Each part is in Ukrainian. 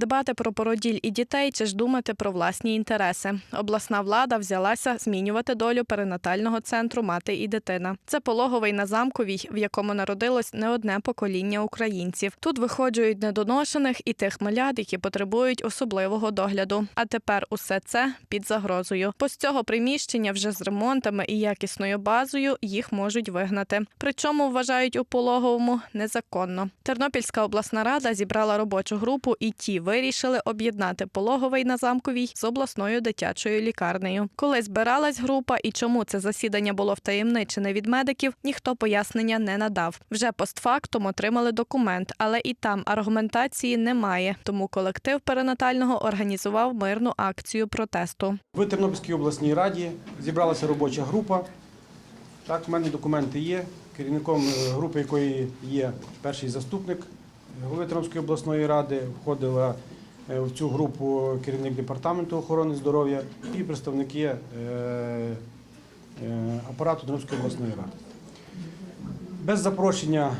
Дбати про породіль і дітей чи ж думати про власні інтереси. Обласна влада взялася змінювати долю перинатального центру Мати і дитина. Це пологовий на замковій, в якому народилось не одне покоління українців. Тут виходжують недоношених і тих малят, які потребують особливого догляду. А тепер усе це під загрозою. Бо з цього приміщення вже з ремонтами і якісною базою їх можуть вигнати. Причому вважають у пологовому незаконно. Тернопільська обласна рада зібрала робочу групу, і ті вирішили об'єднати пологовий на замковій з обласною дитячою лікарнею. Коли збиралась група і чому це засідання було втаємничене від медиків, ніхто пояснення не надав. Вже постфактум отримали документ, але і там аргументації немає. Тому колектив перинатального організував мирну акцію протесту. В Тернопільській обласній раді зібралася робоча група. Так, в мене документи є. Керівником е, групи, якої є перший заступник голови Тернопільської обласної ради, входила е, в цю групу керівник департаменту охорони здоров'я і представники е, е, апарату Тернопільської обласної ради. Без запрошення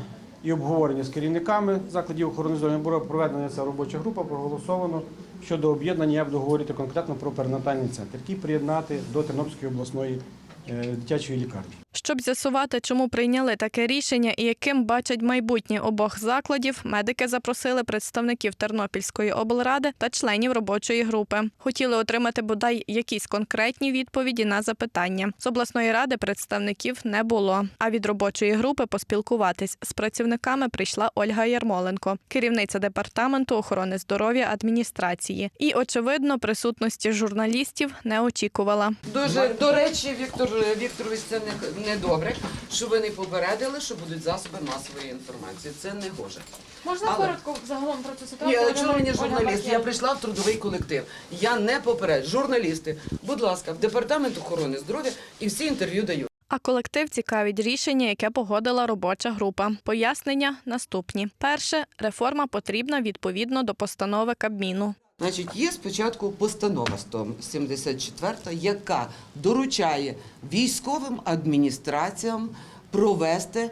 і обговорення з керівниками закладів охорони здоров'я була проведена ця робоча група, проголосовано щодо об'єднання, я буду говорити конкретно про перинатальний центр, який приєднати до Тернопільської обласної дитячої лікарні. Щоб з'ясувати, чому прийняли таке рішення і яким бачать майбутнє обох закладів, медики запросили представників Тернопільської облради та членів робочої групи. Хотіли отримати бодай якісь конкретні відповіді на запитання. З обласної ради представників не було. А від робочої групи поспілкуватись з працівниками прийшла Ольга Ярмоленко, керівниця департаменту охорони здоров'я адміністрації. І, очевидно, присутності журналістів не очікувала. Дуже до речі, Віктор Вікторович, це не, не добре, що ви не попередили, що будуть засоби масової інформації. Це не гоже. Можна Але- коротко загалом про цю Ні, ситуацію? але чого мені журналіст? Я прийшла в трудовий колектив. Я не поперед. Журналісти, будь ласка, в департамент охорони здоров'я і всі інтерв'ю даю. А колектив цікавить рішення, яке погодила робоча група. Пояснення наступні: перше, реформа потрібна відповідно до постанови Кабміну. Значить, є спочатку постанова 174, яка доручає військовим адміністраціям провести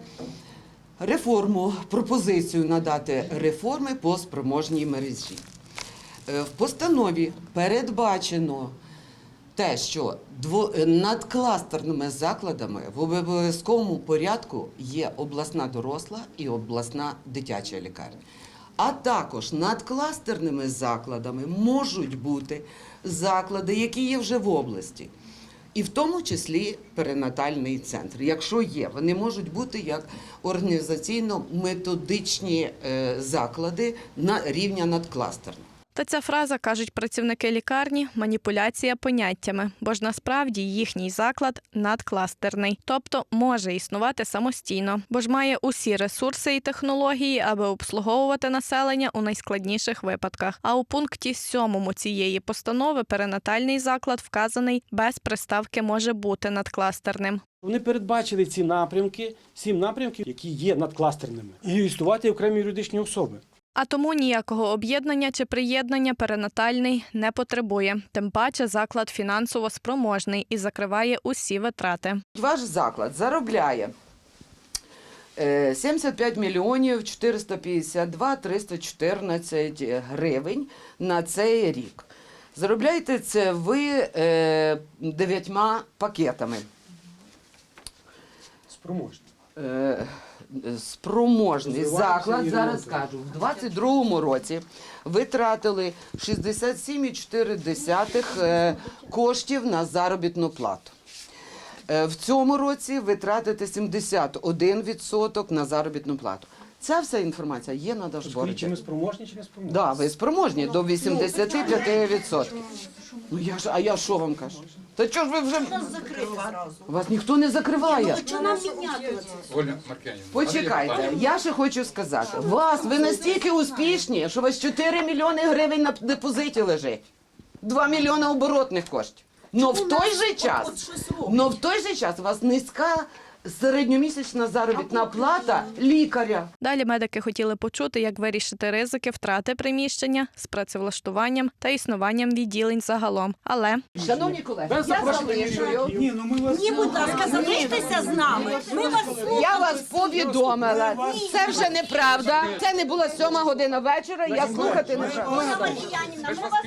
реформу, пропозицію надати реформи по спроможній мережі. Е, В постанові передбачено те, що над кластерними закладами в обов'язковому порядку є обласна доросла і обласна дитяча лікарня. А також над кластерними закладами можуть бути заклади, які є вже в області. І в тому числі перинатальний центр. Якщо є, вони можуть бути як організаційно-методичні е, заклади на рівня надкластерного. Та ця фраза кажуть працівники лікарні маніпуляція поняттями, бо ж насправді їхній заклад надкластерний, тобто може існувати самостійно, бо ж має усі ресурси і технології, аби обслуговувати населення у найскладніших випадках. А у пункті сьомому цієї постанови перинатальний заклад вказаний без приставки може бути надкластерним. Вони передбачили ці напрямки, сім напрямків, які є надкластерними, і існувати окремі юридичні особи. А тому ніякого об'єднання чи приєднання перинатальний не потребує. Тим паче заклад фінансово спроможний і закриває усі витрати. Ваш заклад заробляє е, 75 мільйонів 452 314 гривень на цей рік. Заробляєте це ви е, дев'ятьма пакетами. Спроможні. Е, Спроможний заклад, зараз кажу, в 22-му році витратили 67,4 е, коштів на заробітну плату. Е, В цьому році ви тратите 71% на заробітну плату. Ця вся інформація є на Скажіть, чи ми спроможні, чи не спроможні? Да, ви спроможні до 85%. Ну я ж, а я що вам кажу? Та чого ж ви вже вас ніхто не закриває? Чого нам зняти Оля Маркянівна. Почекайте, я ще хочу сказати. Вас, ви настільки успішні, що у вас 4 мільйони гривень на депозиті лежить. 2 мільйони оборотних коштів. Но в той же час, но в той же час у вас низька середньомісячна заробітна плата лікаря. Далі медики хотіли почути, як вирішити ризики втрати приміщення з працевлаштуванням та існуванням відділень загалом. Але Шановні колеги, Без запрошення керівників. Ні, будь ласка, залиштеся з нами. Ми вас я вас повідомила. Це вже неправда. Це не була сьома година вечора. Я слухати не ми вас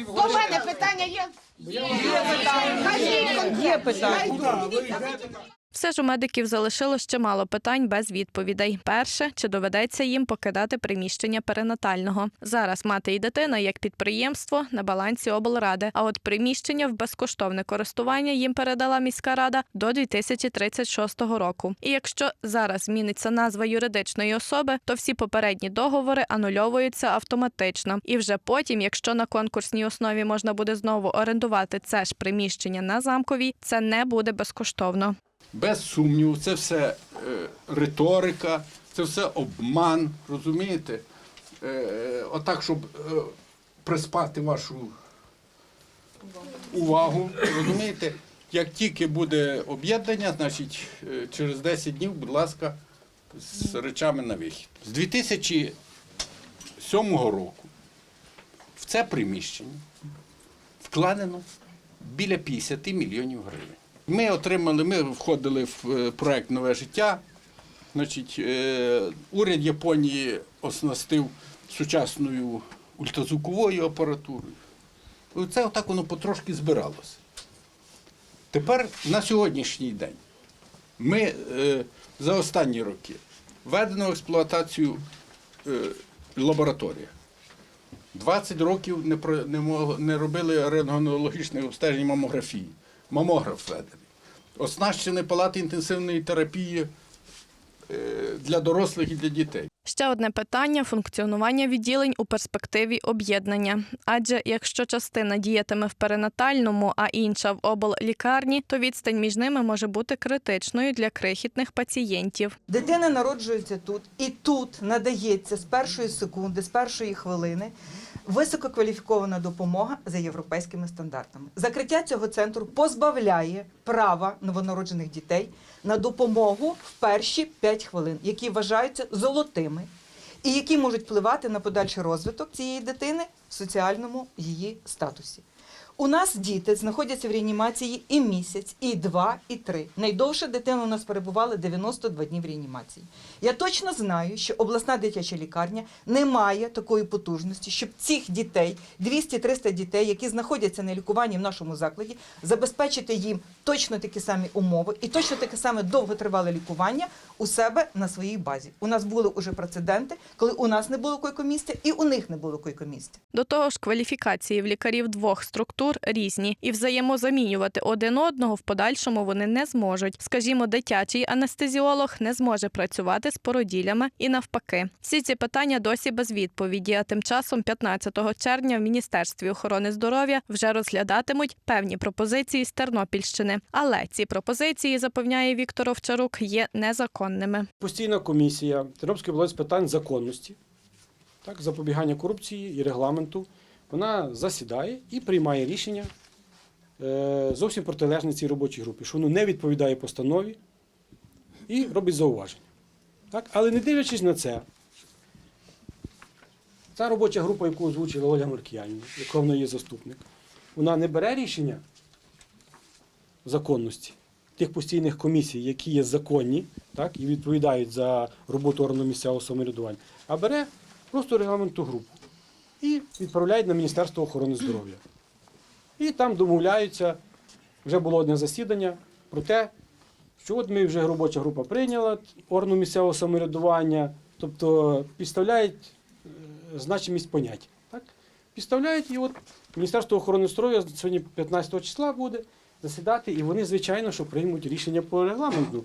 До мене питання є? Є питання. Є питання. Все ж у медиків залишилось чимало питань без відповідей. Перше, чи доведеться їм покидати приміщення перинатального. Зараз мати і дитина як підприємство на балансі облради. А от приміщення в безкоштовне користування їм передала міська рада до 2036 року. І якщо зараз зміниться назва юридичної особи, то всі попередні договори анульовуються автоматично. І вже потім, якщо на конкурсній основі можна буде знову орендувати це ж приміщення на замковій, це не буде безкоштовно. Без сумніву, це все е, риторика, це все обман, розумієте? Е, отак, щоб е, приспати вашу увагу, розумієте? Як тільки буде об'єднання, значить через 10 днів, будь ласка, з речами на вихід. З 2007 року в це приміщення вкладено біля 50 мільйонів гривень. Ми отримали, ми входили в е, проект Нове життя. Значить, е, уряд Японії оснастив сучасною ультразвуковою апаратурою. Це отак воно потрошки збиралося. Тепер на сьогоднішній день ми е, за останні роки введено в експлуатацію лабораторія. 20 років не, не, робили рентгенологічне обстеження мамографії. Мамограф введений. Оснащені палати інтенсивної терапії е, для дорослих і для дітей. Ще одне питання функціонування відділень у перспективі об'єднання. Адже якщо частина діятиме в перинатальному, а інша в обллікарні, то відстань між ними може бути критичною для крихітних пацієнтів. Дитина народжується тут, і тут надається з першої секунди, з першої хвилини висококваліфікована допомога за європейськими стандартами. Закриття цього центру позбавляє права новонароджених дітей на допомогу в перші 5 хвилин, які вважаються золотими, і які можуть впливати на подальший розвиток цієї дитини в соціальному її статусі. У нас діти знаходяться в реанімації і місяць, і два, і три. Найдовше дитина у нас перебувала 92 дні в реанімації. Я точно знаю, що обласна дитяча лікарня не має такої потужності, щоб цих дітей, 200-300 дітей, які знаходяться на лікуванні в нашому закладі, забезпечити їм точно такі самі умови і точно таке саме довготривале лікування у себе на своїй базі. У нас були уже прецеденти, коли у нас не було койкомісця, і у них не було койкомісця. До того ж, кваліфікації в лікарів двох структур різні, і взаємозамінювати один одного в подальшому вони не зможуть. Скажімо, дитячий анестезіолог не зможе працювати з породілями і навпаки. Всі ці питання досі без відповіді. А тим часом, 15 червня, в міністерстві охорони здоров'я вже розглядатимуть певні пропозиції з Тернопільщини. Але ці пропозиції запевняє Віктор Овчарук є незаконними. Постійна комісія Тернопільської області з питань законності, так, запобігання корупції і регламенту. Вона засідає і приймає рішення е, зовсім протилежне цій робочій групі, що воно не відповідає постанові і робить зауваження. Так? Але не дивлячись на це, ця робоча група, яку озвучила Оля Маркіянівна, яка вона є заступник, вона не бере рішення законності тих постійних комісій, які є законні, так, і відповідають за роботу органу місцевого самоврядування, а бере просто регламентну групу і відправляють на Міністерство охорони здоров'я. І там домовляються, вже було одне засідання про те, що от ми вже робоча група прийняла органу місцевого самоврядування, тобто підставляють е, значимість понять. Так? Підставляють і от Міністерство охорони здоров'я сьогодні 15 числа буде засідати, і вони, звичайно, що приймуть рішення по регламенту,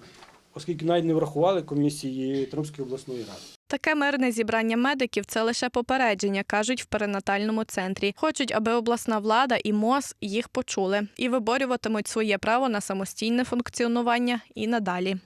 оскільки навіть не врахували комісії Тернопільської обласної ради. Таке мирне зібрання медиків це лише попередження, кажуть в перинатальному центрі. Хочуть, аби обласна влада і МОЗ їх почули і виборюватимуть своє право на самостійне функціонування і надалі.